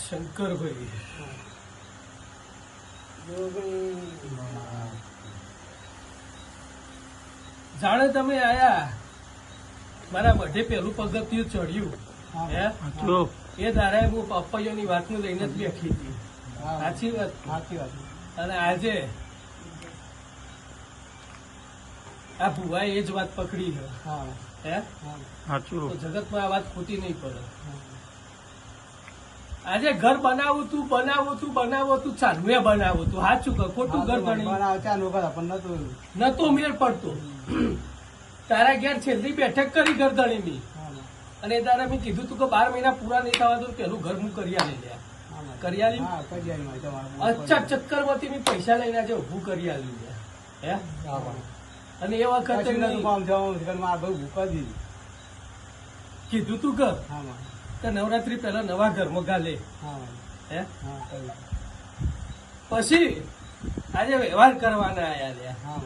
શંકરભાઈ જાણે તમે આયા. મારા મઢે પેલું પગથિયું ચડ્યું. હે? એ દાડાએ હું પપ્પાઈઓની વાતને લઈને જ બેઠી હતી. સાચી વાત? સાચી વાત. અને આજે આ ભુવા એ જ વાત પકડી છે. હે. હા? જગતમાં આ વાત ખોટી નહીં પડે. આજે ઘર બનાવું તું બનાવું તું બનાવો તું ચાલુ એ બનાવું તું. સાચું કર ખોટું ઘર બની. બનાવ ચાલુ કરા પણ નતો. નતો મેળ પડતો. તારા ઘેર છેલ્લી બેઠક કરી ગરદણીની અને તારા મેં કીધું તું કે બાર મહિના પૂરા નહીં થવા દઉં પેલું ઘર હું કરી આલી લે. કરી આલી? હા અચ્છા મેં પૈસા લઈને આજે ઉભું કરી આલ્યું લે. હે? અને એ વખતે કીધું તું કે નવરાત્રી પહેલા નવા ઘરમાં ગાલે હા પછી આજે વ્યવહાર કરવાના આયા લે. હા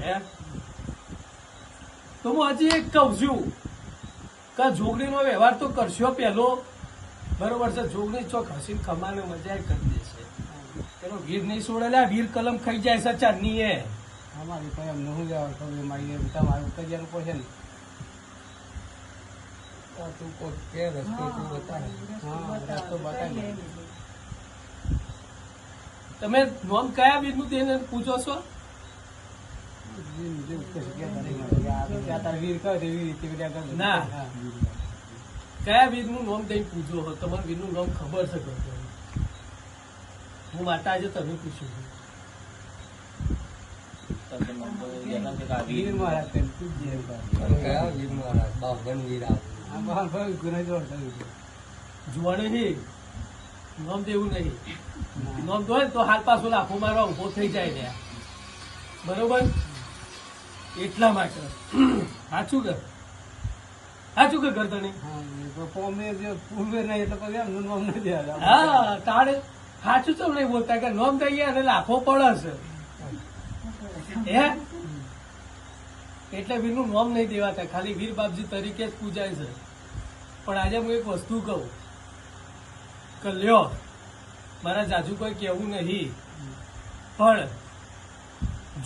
હે. તો હું હજી એક કઉ છું. કે જોગણીનો વ્યવહાર તો કરશો પેલો. બરોબર છે જોગણી ચોક હસીન કમાને મજા કરી દેશે પેલો વીર નહીં છોડેલા વીર કલમ ખાઈ જાય છે ચાંદની એ અમારી કોઈ એમ નહું જવા ખબર મારી એમ તમારું કરિયાનું પડશે ને. હા રસ્તો બતાવે. તમે નોમ કયા વીરનું તેને પૂછો છો? મને. આ વીર. ના. કયા નામ દઈને પૂછો છો વીરનું નામ ખબર છે હું માતા આજે તમે વીર. મહારાજ થયું છે. નહીં નામ દેવું નહીં. નામ ને તો હાલ પાછો લાખો મારવા ઊભો થઈ જાય ને. બરોબર? એટલા માટે. સાચું કે? સાચું કે ગરદણી પોમે જે પૂર્વે નહીં એટલે પછી એમનું નામ નથી હા તારે સાચું તો નહીં બોલતા કે નામ દઈએ અને લાખો પડે છે હે? એટલે વીરનું નોમ નહીં દેવાતા ખાલી વીર બાપજી તરીકે જ પૂજાય છે. પણ આજે હું એક વસ્તુ કહું કે લ્યો મારા જાજુ કોઈ કહેવું નહીં. પણ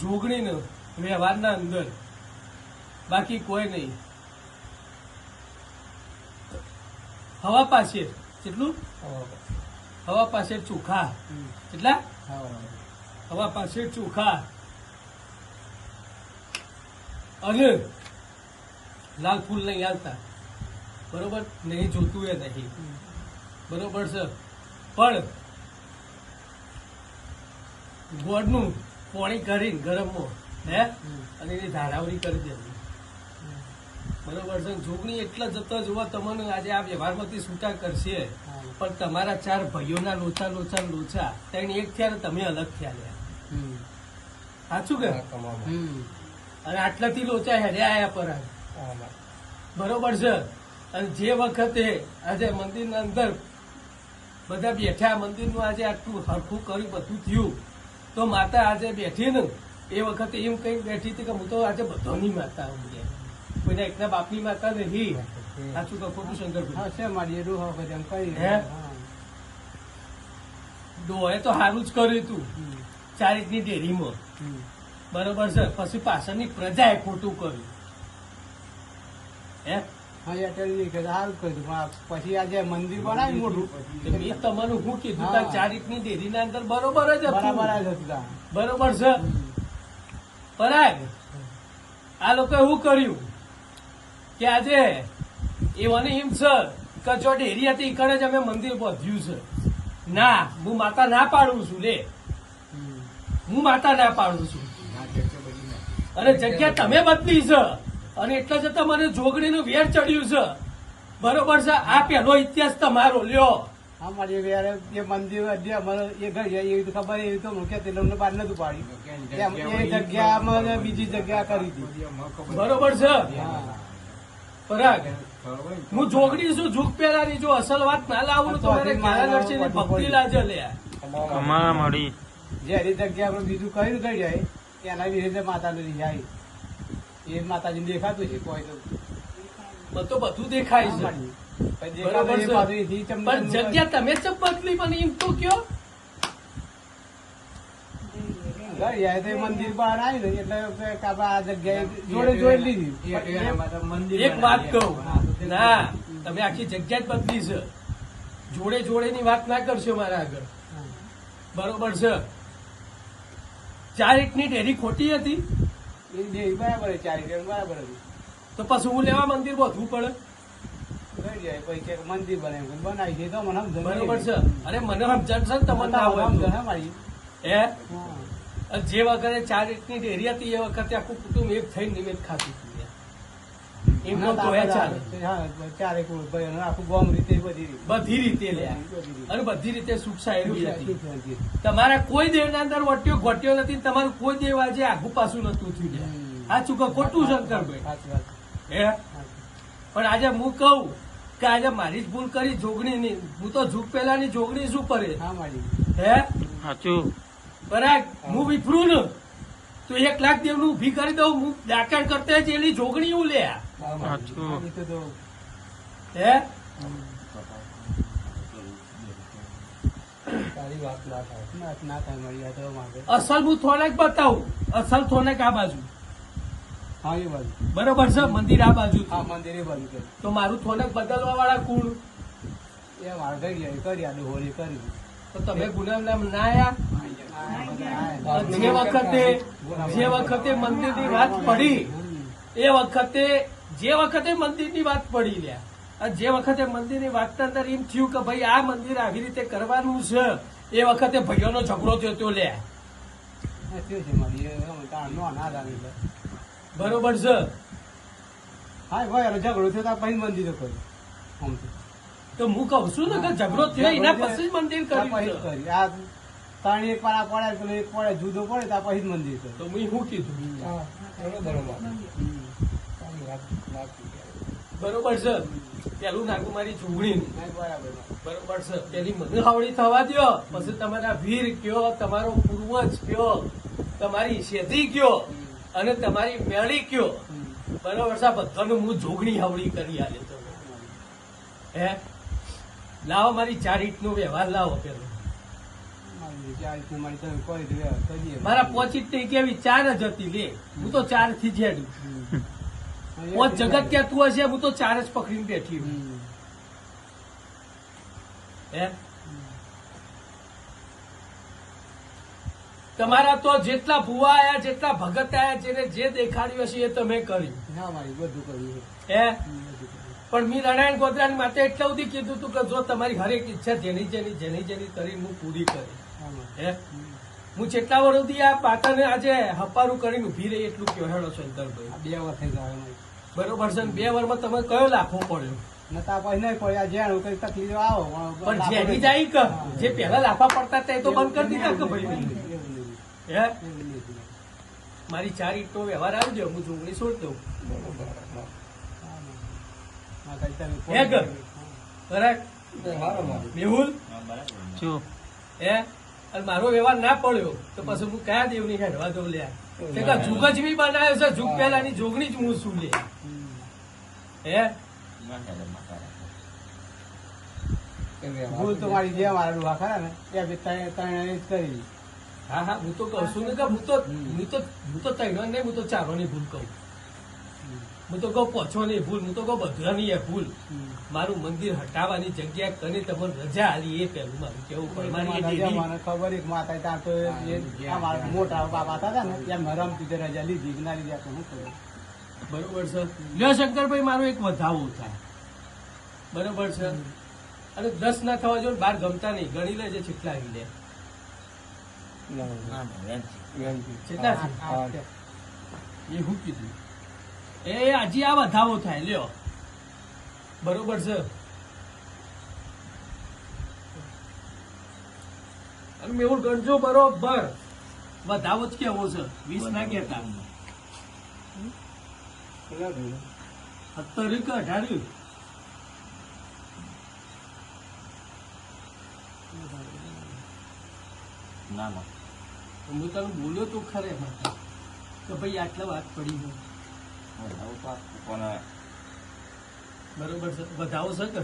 જોગણીનો વ્યવહારના અંદર. બાકી કોઈ નહીં. હવા પાસે કેટલું? હવા પાસે ચોખા. કેટલા? હવા પાસે ચોખા. અને લાલ ફૂલ નહીં આવતા બરોબર? નહીં જોતું એ નહીં. બરોબર છે. પણ ગોળનું પોણી કરીને ગરમમાં હે? અને એની ધારાવરી કરી દેવી બરોબર છે? જોગણી એટલા જતો જોવા તમને આજે આ વ્યવહારમાંથી છૂટા કરશે. પણ તમારા ચાર ભાઈઓના લોચા લોચા લોચા ત્રણ એક થયા તમે અલગ થયા લ્યા. સાચું કે? હમ. અને આટલાથી લોચા હેડ્યા આયા પર બરોબર છે? અને જે વખતે આજે મંદિરના અંદર બધા બેઠા મંદિરનું આજે આટલું હરખું કર્યું બધું થયું તો માતા આજે બેઠી ને એ વખતે એમ કઈ બેઠી હતી કે હું તો આજે બધાની માતા હું કોઈના એકના બાપની માતા નહીં. સાચું તો ખોટું શંકર મારી રૂહો એમ કરી. હે? હા. તો સારું જ કર્યું તું. ચારીકની ડેરીમાં. બરોબર છે. પછી પાછળની પ્રજાએ ખોટું કર્યું. હે? હા, એરટેલની કે સારું કર્યું પછી આજે મંદિર બનાવ્યું મોટું. તો મેં તમને શું કીધું હા. ની ચારીકની ડેરીના અંદર બરોબર જ બરાબર જ હતું બરોબર છે? પરાગ. આ લોકો શું કર્યું? કે આજે એવાની એમ સર કે જો ડેરી હતી ઈ જ અમે મંદિર બાંધ્યું છે. ના, હું માતા ના પાડું છું, લે. હું માતા ના પાડું છું. અને જગ્યા તમે બદલી છે. અને એટલે જતા મને જોગણીનું વેર ચડ્યું છે. બરોબર છે? આ પહેલો ઇતિહાસ તમારો, લ્યો. હા, મારી એ મંદિર જે અમારે એ ઘર એવી તો ખબર એવી તો મુખ્ય તે લોકોને બહાર નતું પાડ્યું એ જગ્યા બીજી જગ્યા કરી હતી. બરોબર છે? પરાગ. હું જોગડી છું જુગ પેલાની જો અસલ વાત ના લાવું તો મારે નરસિંહની ભક્તિ લાજે લે કમા મળી જે જગ્યા આપણે બીજું કયું કરી જાય એના લીધે માતાજી જાય એ માતાજી દેખાતું છે કોઈ તો. તો બધું દેખાય છે. પણ બરોબર છે. જગ્યા તમે ચમ બદલી પણ એમ તો કયો? મંદિર બહાર આવી ને એટલે આ જગ્યાએ જોડે જોઈ લીધી. એક વાત કહું. ના તમે આખી જગ્યા જ બદલી છે. જોડે જોડે ની વાત ના કરશો મારા આગળ. બરોબર છે. ચાર ઇંટની ડેરી ખોટી હતી? બરાબર ચાર ચારી બરાબર હતી. તો પછી હું લેવા મંદિર વધવું પડે? મંદિર બનાવી દે તો મને. બરોબર છે. અરે મને સમજણ છે તમને ના. હે જે વખતે ચાર ડેરી હતી એ વખતે આખું કુટુંબ એક થઈને નિવેદ ખાતું ના, બધી. બધી બધી તમારા કોઈ દેવના અંદર વટ્યો ઘટ્યો નથી તમારું કોઈ દેવ આજે આગુ પાછું નતું થયું આ ચૂકો ખોટું શંકરભાઈ. હે? પણ આજે હું કહું કે આજે મારી જ ભૂલ કરી જોગણી ની હું તો જુગ પેલાની જોગણી શું કરે? હા મારી. હે? સાચું. બરાબર? હું વિફરું ને તો એક લાખ દેવનું ઊભી કરી દઉં હું દાખલ કરતા જ એની જોગણી હું લે હે? ના ના ના અસલ હું થોડાક બતાવું. અસલ થોડાક આ બાજુ. હા એ બાજુ. બરોબર છે મંદિર આ બાજુ હા મંદિર એ બાજુ કરી તો મારું થોડક બદલવા વાળા કુણ એ મારે કરી કરી હોળી કરી. તો તમે ગુલામ નામ ના આયા? જે વખતે જે વખતે મંદિરની વાત પડી એ વખતે જે વખતે મંદિરની વાત પડી લ્યા અને જે વખતે મંદિરની વાત અંદર એમ થયું કે ભાઈ આ મંદિર આવી રીતે કરવાનું છે એ વખતે ભાઈઓનો ઝઘડો થયો તો લે બરોબર છે. હા ભાઈ અરે ઝઘડો થયો તો પછી મંદિર કર્યું તો. તો હું કઉ છું ને કે ઝઘડો થયો એના પછી જ મંદિર. કરી. આ ત્રણ એક પાડા પડે પેલો એક પડે જુદો પડે તો આ પછી જ મંદિર તો મેં શું કીધું? બરોબર. છે. પેલું નાખું મારી ચૂંટણી બરાબર. બરોબર છે. પેલી મને હાવડી થવા દ્યો પછી તમારા વીર કયો તમારો પૂર્વજ કયો તમારી શેધી કયો. અને તમારી મેળી કયો? બરોબર આ બધાનું હું જોગણી આવડી કરી આલે તો. હે? લાવો મારી ચાર ઈટનો વ્યવહાર લાવો પેલો. મારી પોચી ઈંટની કેવી ચાર જ હતી લે. હું તો ચારથી જેડું. પોચ જગત કહેતું હશે? હું તો ચાર જ પકડીને બેઠી હું. હે? તમારા તો જેટલા ભુવા આયા જેટલા ભગત આયા જેને જે દેખાડ્યું હશે એ તમે કર્યું. હા મારી બધું કર્યું હે. પણ મી નારાયણ ગોધરાની માતે એટલા સુધી કીધું હતું કે જો તમારી હરેક ઈચ્છા જેની જેની જેની જેની કરી હું પૂરી કરી. હે હું? જેટલા વર્ષથી આ પાટણને આજે હપારું કરીને ઊભી રહી એટલું કહેવાડો છો આ બે વર્ષ થઈ ગયા બરોબર છે ને? બે વર્ષમાં તમે કયો લાખો પડ્યો? નતા પછી નહીં પડ્યા. જ્યાં કઈ તકલીફ આવો પણ જેની જાય જે પહેલા લાફા પડતા તે એ તો બંધ કરી દીધા કે ભાઈ. હે? મારી ચાર ઈંટનો વ્યવહાર આવી ગયો હું જોગણી છોડ દઉં હે ઘર? બરાબર? મેહુલ? હે અને મારો વ્યવહાર ના પડ્યો તો પછી હું કયા દેવની હેડવા દઉં લ્યા? કે જુગ જ બી બનાવ્યો છે જુગ પહેલાની જોગણી જ હું શું લે. હે? ભૂલ તો મારી જે મારા ડોહા ખરા ને. એ ત્રણે કરી. હા હા હું તો કહું છું ને કે હું તો હું તો હું તો ત્રણો નહીં હું તો ચારોની ભૂલ કહું. હું તો કહું પોછોની ભૂલ હું તો કહું બધાની એ ભૂલ. મારું મંદિર હટાવવાની જગ્યા કરી તમને રજા આલી એ પહેલું મારું કેવું પડે મારી મને ખબર એક માતા ત્યાં તો એ આ મારા મોટા બાપા હતા ને ત્યાં મરમ તે રજા લીધી ના લીધી આ તો હું કરું. બરોબર છે. લ્યો શંકરભાઈ મારો એક વધાવો થાય. બરોબર છે? અને દસ ના થવા જો બાર ગમતા નહીં. ગણી લેજે આવી લે. એ હું કીધું એ હજી આ વધાવો થાય, લ્યો. બરોબર છે. મેહુલ, ગણજો બરોબર. વધાવો જ કેવો છે? વીસ ના કેતા સત્તર કે ના ના. હું તને બોલ્યો તો ખરે કે ભાઈ આટલા વાત પડી પણ બરોબર છે. વધાવો છે કે?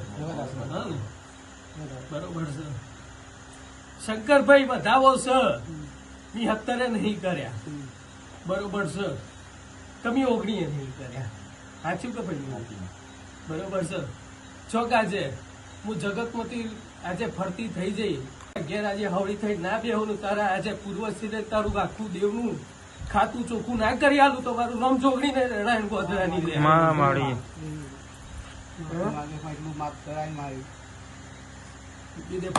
બરોબર છે. શંકરભાઈ વધાવો છે. ની અત્યારે નહીં કર્યા. બરોબર છે. તમે ઓગણીએ નહીં કર્યા. સાચું કે ભાઈ? બરોબર છે. ચોક આજે હું જગતમાંથી આજે ફરતી થઈ જઈ ઘેર આજે હવળી થઈ ના બેહું તારા આજે પૂર્વસ્થિતે તારું આખું દેવનું ખાતું ચોખ્ખું ના કરી આલું તો મારું નામ જોગણી ને રાયણ ગોધરાની લે માં માળી એટલું માફ કરાય મારી કીધે.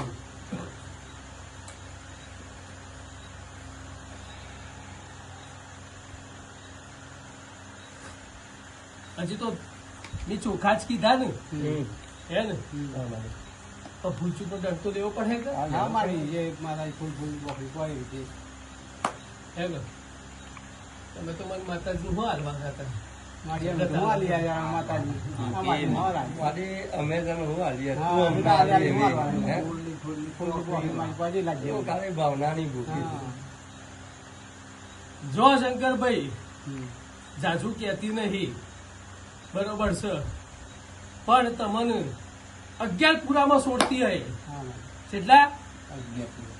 હજી તો મેં ચોખા જ કીધા ને? હે ને તો ભૂલચૂક નો દંડ તો લેવો પડે કે? હા મારી જે મારા ફૂલ ફૂલ બોકડી પડી છે હે તમે તો મને માતાજી હું હાલવા ખાતા મારી એમ ધુમા લઈ આવ્યા માતાજી. અમારી મોરા અમે તને હું હાલીએ હા તું અમે અમને તો આજે આજે હાલી મારવાની. એવી, હે? ફૂલની- ફૂલની- ફૂલની બોકડી મારી પાસે લાગી એવું કાલે ભાવનાની ભૂખી હા. જો શંકરભાઈ જાજુ કેતી નહીં. બરોબર છે. પણ તમને અગિયાર પુરામાં સોડતી હોય. કેટલા?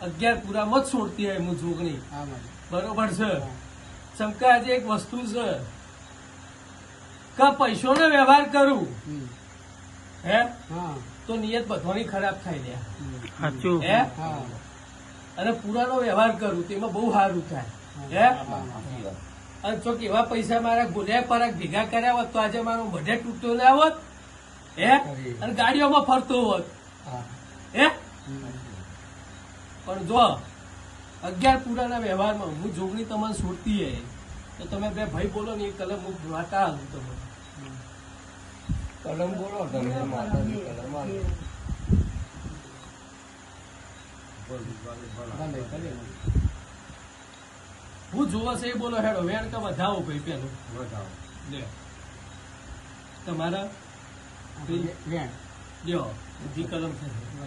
અગિયાર પુરામાં જ સોડતી હોય હું જોગણી બરોબર છે? ચમકા આજે એક વસ્તુ છે. કે પૈસોનો વ્યવહાર કરું? હે? હા. તો નિયત બધોની ખરાબ થાય લે. હે? અને પુરાનો વ્યવહાર કરું તેમાં બહુ સારું થાય. હે. અને જો કેવા પૈસા મારા ગોલ્યા પરાગ ભેગા કર્યા હોત તો આજે મારો બજેટ તૂટતો ના હોત? હે? અને ગાડીઓમાં ફરતો હોત. હા. હે? પણ જો અગિયાર પુરાના વ્યવહારમાં હું જોગણી તમને છોડતી હે તો તમે બે ભાઈ બોલો ને એ કલમ હું વાતા આલું તમને. કલમ બોલો તમે માતાજી કલમ ભલે. હું જોવા છે એ બોલો હેડો વેણ કે વધાવો ભાઈ પેલું. લે. તમારા વેણ. કલમ છે તૂટી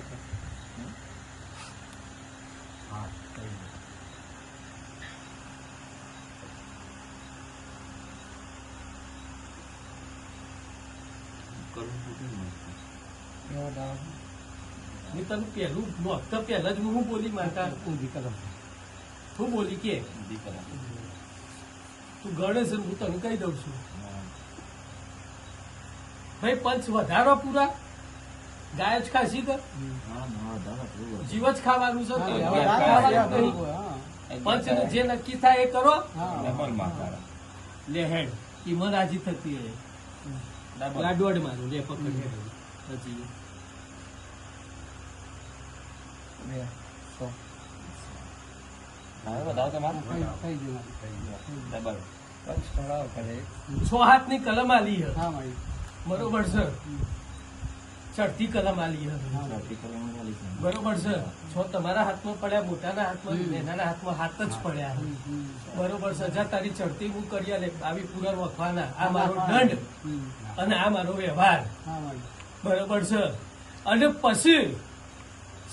મેં તને પહેલું નોખતા પહેલા જ હું બોલી માતા ઊંધી કલમ. હું બોલી કે ઊંધી કલમ. તું ગણે છે હું તને કહી દઉં છું. ભાઈ પંચ વધારો પૂરા? ગાય જ ખાશી ના, જીવ જ ખાવાનું છે. પંચનું જે નક્કી થાય એ કરો. લે હેડ. ઈ મન આજી થતી હે લાડવાડ મારું. લે પકડ કરે છ હાથની કલમ આલી હે હા મારી. બરોબર છે. ચડતી કલમ આલી. બરોબર છે. છો તમારા હાથમાં પડ્યા મોટાના હાથમાં. નાના હાથમાં હાથ જ પડ્યા. બરોબર છે. જા તારી ચડતી હું કરી આલે. આવી પૂરા વખવાના. આ મારો દંડ અને આ મારો વ્યવહાર. હા બરોબર છે. અને પછી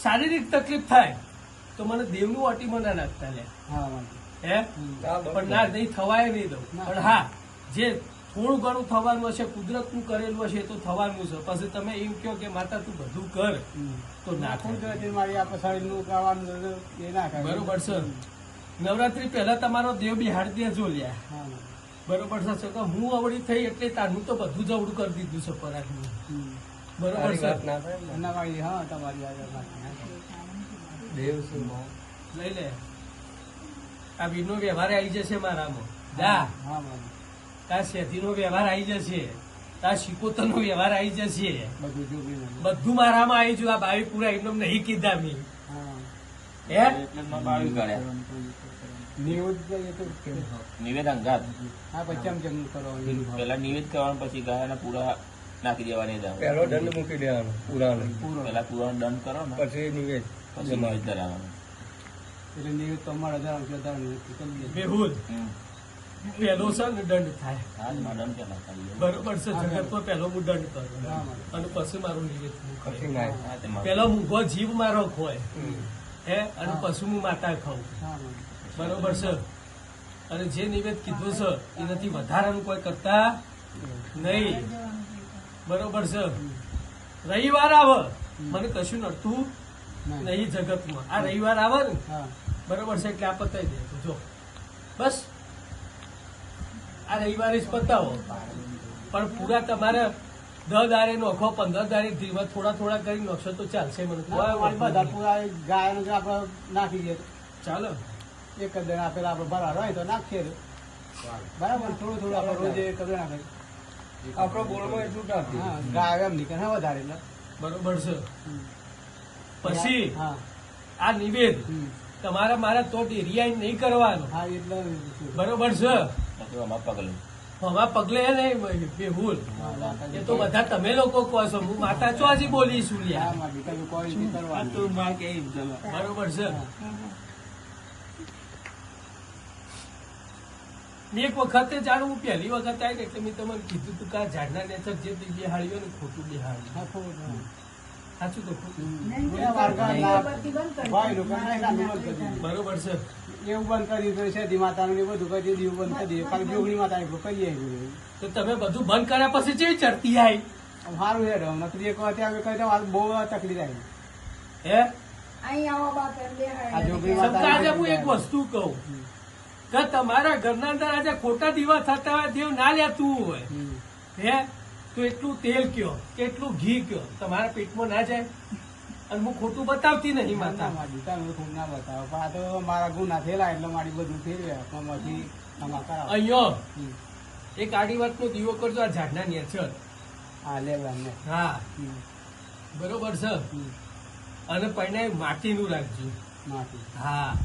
શારીરિક તકલીફ થાય તો મને દેવનું અટીમાં ના નાખતા લે. હે પણ ના નહીં થવાય નહીં દઉં. પણ હા જે થોડું ઘણું થવાનું હશે કુદરતનું કરેલું હશે તો થવાનું છે. પછી તમે એમ કહો કે માતા તું બધું કર. તો ના નાખું થાય. તો તે મારી આ પછાડીનું ગાવાનું એ ના બરોબર છે. નવરાત્રી પહેલા તમારો દેવ બિહાર દેજો લ્યા. બરોબર છે તો હું અવળી થઈ એટલે તારનું તો બધું જ અવળું કરી દીધું છે પરાગનું. બરોબર છે. દેવ લઈ લે. આ બીનો વ્યવહાર આવી જશે મારામાં. જા. હા મારી. તા શેઠીનો વ્યવહાર આવી જશે તા શિકોતરનો વ્યવહાર આવી જશે. બધું બધું મારામાં આવી જુ આ બાવી પૂરા એકદમ નહીં કીધા મેં. હે. બાવી કાઢ્યા. નિવેદ અંગાત. હા પછી આમ કેમ કરવાનું? પેલા નિવેદ કરવાનું પછી ગાયના પૂરા નાખી દેવાની જાવ. દંડ મૂકી દેવાનો પુરાનો. પૂરો. પેલા પૂરાનો દંડ કરો ને. પછી નિવેદ પછી નિવેદ ધરાવવાનું. એટલે નિવેદ હજાર. બેહુદ. પહેલો છે ને દંડ થાય? બરોબર છે જગતમાં પહેલો હું દંડ કરું. અને પછી મારું નિવેદ હું પછી કરું નાય હા, તેમાં પેલો મૂકો જીવ મારો ખોય. હે? અને. પછી હું માતા ખાઉં. બરોબર છે અને જે નિવેદ કીધું છે એનાથી વધારાનું કોઈ કરતા નહીં. બરોબર છે રવિવાર આવે. મને કશું નડતું નહીં. નહીં જગતમાં. આ રવિવાર આવે ને. બરોબર છે એટલે આ પતાવી દે. જો. બસ. આ રવિવારે જ પતાવો પણ પૂરા તમારે દસ દારે નોખો પંદર દારે ધીમા થોડા થોડા કરી નોખશો તો ચાલશે મને બધા. પૂરા ગાયન આપણે નાખી દઈએ. ચાલો. એક જ આપેલા આપણે ભરાડ હોય તો નાખીએ. બરાબર થોડું થોડું આપણે રોજ એક જ નાખે આપણો બોલમાં એટલું હા ગાય એમ નીકળે હા વધારે એટલે. બરોબર છે. હમ. પછી હા. આ નિવેદ. હમ. તમારા મારા તો એરિયા નહીં કરવાનો. હા એટલે બરોબર છે. આમાં પગલે નહીં. બેહુલ એ તો બધા તમે લોકો કહો છો. હું માતા ચોજી બોલીશું હા, લ્યા મારી દીકરી કોઈ નહીં કરવાનું. બરોબર છે. એક વખતે જાણું હું પહેલી વખત આવી ને એટલે મેં તમને કીધું તું કે આ ઝાડના નેચર જે બી બેહાડ્યું ને ખોટું બેહાડ્યું. સાચું તો કરી. બરોબર છે. એવું બંધ કરી દીધું છે દી માતાનું ને બધું કરી દીધું બંધ કરી દીધું. ખાલી જોગણી માતાની એટલું કરીએ તો તમે બધું બંધ કર્યા પછી જે ચડતી આવી સારું છે. નકરી એક વાત આવે કહી દઉં, બહુ તકલીફ આવી. હે? આ જોગણી સમજા આજે હું એક વસ્તુ કહું. કે તમારા ઘરના અંદર આજે ખોટા દીવા થતા હોય દેવ ના લેતું હોય. હે? તો એટલું તેલ કયો કે એટલું ઘી કયો? તમારા પેટમાં ના જાય? અને હું ખોટું બતાવતી નહીં માતા. ના બતાવો. પણ આ તો મારા ગુના થયેલા એટલે મારી બધું ફેરવ્યા અહીંયા. એક આડી વાતનો દીવો કરજો આ ઝાડના નેચર હા લેવાને હા. હમ. બરોબર છે. અને પહેલા માટીનું રાખજો. માટી. હા.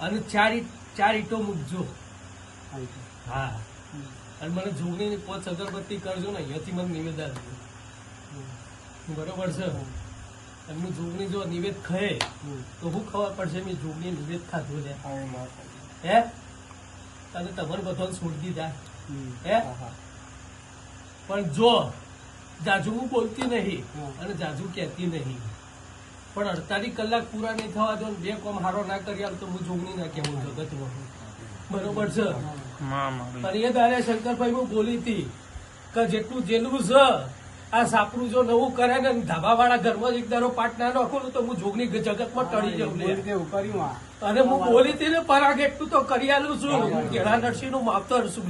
અને ચાર ઈટ ચાર ઈટો મૂકજો. હા. અને મને જોગણીની પોચ અગરબત્તી કરજો ને અહીંયાથી મને નિવેદ આપજો. બરોબર છે? અને હું જોગણી જો નિવેદ ખાય. તો હું ખબર પડશે મેં જોગણી નિવેદ ખાધું લે હે અને તમારે બધો છોડી દીધા. હે? પણ જો જાજુ હું બોલતી નહીં. અને જાજુ કહેતી નહીં. પણ અડતાલીસ કલાક પૂરા નહીં થવા દો બે કોમ હારો ના કરી તો હું જોગણી ના કહેવું જગતમાં. બરોબર છે? અને એ શંકરભાઈ હું બોલી હતી કે જેટલું જેલું છે આ સાપરું જો નવું કરે ને ધાબા વાળા ઘરમાં એક દારો પાટ ના નાખો તો હું જોગની જગતમાં ટળી આ. અને હું બોલી હતી ને પરાગ એટલું તો કરી આલું છું. હું કેળા નરસિંહનું માવતર છું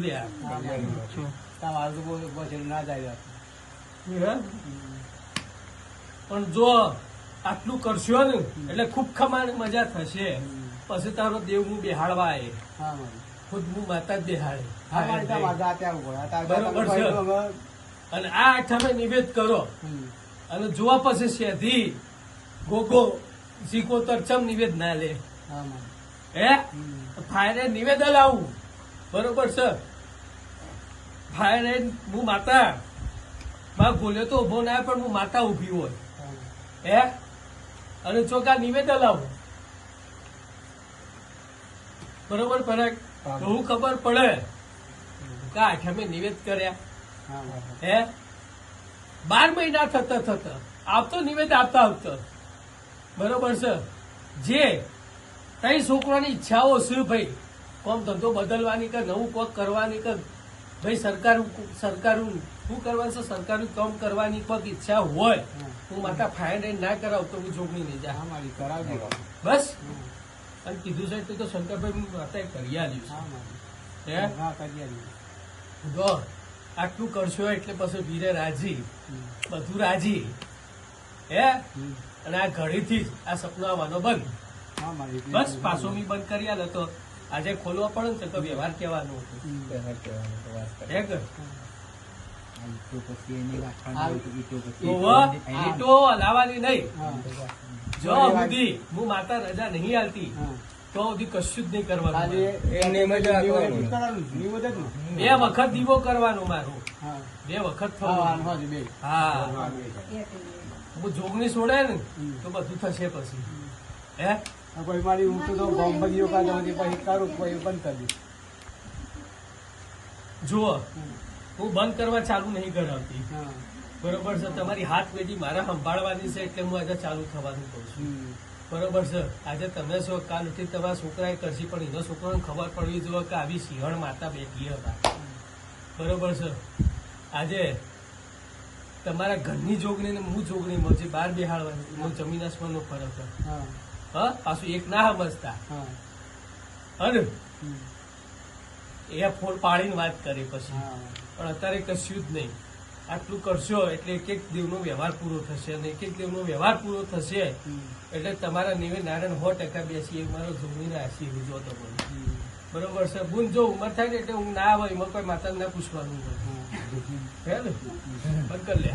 પણ જો આટલું કરશો ને એટલે ખૂબ ખમાણ મજા થશે. પછી તારો દેવ હું બેહાડવા આવે હા. મારી ખુદ હું માતા જ હવે, અને આ આઠમે નિવેદ કરો. અને જોવા પછી શેધી ગોગો સિકોતર ચમ નિવેદ ના લે. હા. ફાયરે નિવેદ લાવું બરોબર સર ફાયરે હું માતા. માં ગોલ્યો તો ઊભો ના પણ હું માતા ઊભી હોય. હે. અને ચોકા નિવેદ લાવું બરોબર પરાગ. તો હું ખબર પડે. કે આઠમે નિવેદ કર્યા? હે બાર મહિના થતા થતા. આવતો નિવેદ આપતા આવતો બરોબર છે? જે કઈ છોકરાની ઈચ્છાઓ શું ભાઈ કોમ ધંધો બદલવાની કે નવું કોક કરવાની કે ભાઈ સરકાર સરકાર શું કરવાનું છે? સરકારનું કામ કરવાની કોઈક ઈચ્છા હોય હા. માતા ફાઇન ના કરાવ તો હું જોગણી નહીં જા બસ? અને કીધું છે તો શંકરભાઈ હું અત્યારે કરી આલ્યું હા હે? હા કરી આલી. જો આટલું કરશો એટલે પછી વીરે રાજી. બધું રાજી. હે? અને આ ઘડીથી જ આ સપનું આવવાનો બંધ. હા બસ પાછો મી બંધ કરી આલે તો આજે ખોલવા પડે ને તો વ્યવહાર કહેવાનો હતો કહેવાનો કહેવાનું તો. હે કે? હા. તો વ ઈંટો હલાવવાની નહીં. જો સુધી હું માતા રજા નહીં આલતી તો સુધી કશું જ નહીં કરવાનું રાખવાનો. બે વખત દીવો કરવાનો મારો. હા. બે વખત હા, થવાનું. હા, બે. હા. હું જોગણી છોડે ને તો બધું થશે પછી. હે? પછી મારી હું તો બોમ્બ વખત પછી કરું પછી બંધ કરી જુઓ. હું બંધ કરવા ચાલુ નહીં કરાવતી. બરોબર છે તમારી હાથ પેઢી મારા સંભાળવાની છે એટલે હું આજે ચાલુ થવાનું કહું છું. બરોબર છે આજે તમે છો કાલ ઉઠી તમારા છોકરાએ કરશી પણ એનો છોકરાને ખબર પડવી જોઈએ કે આવી સિંહણ માતા બેઠી હતા. બરોબર છે આજે તમારા ઘરની જોગણી ને હું જોગણીમાં જે બહાર બેહાડવાની એમાં જમીન આસમાનનો ફરક છે. હા. પાછું એક ના સમજતા. અને. એ ફોન પાડીને વાત કરી પછી. હા. પણ અત્યારે કશું જ નહીં. આટલું કરશો એટલે એક એક દેવનો વ્યવહાર પૂરો થશે અને એક એક દેવનો વ્યવહાર પૂરો થશે એટલે તમારા નેવે નારાયણ સો ટકા બેસી એ મારો જોગણીને આશી જો તો બોલો. બરોબર છે? બુન જો ઉંમર થાય ને એટલે હું ના આવે એમાં કોઈ માતા ના પૂછવાનું હે ને? બંધ કરી લે.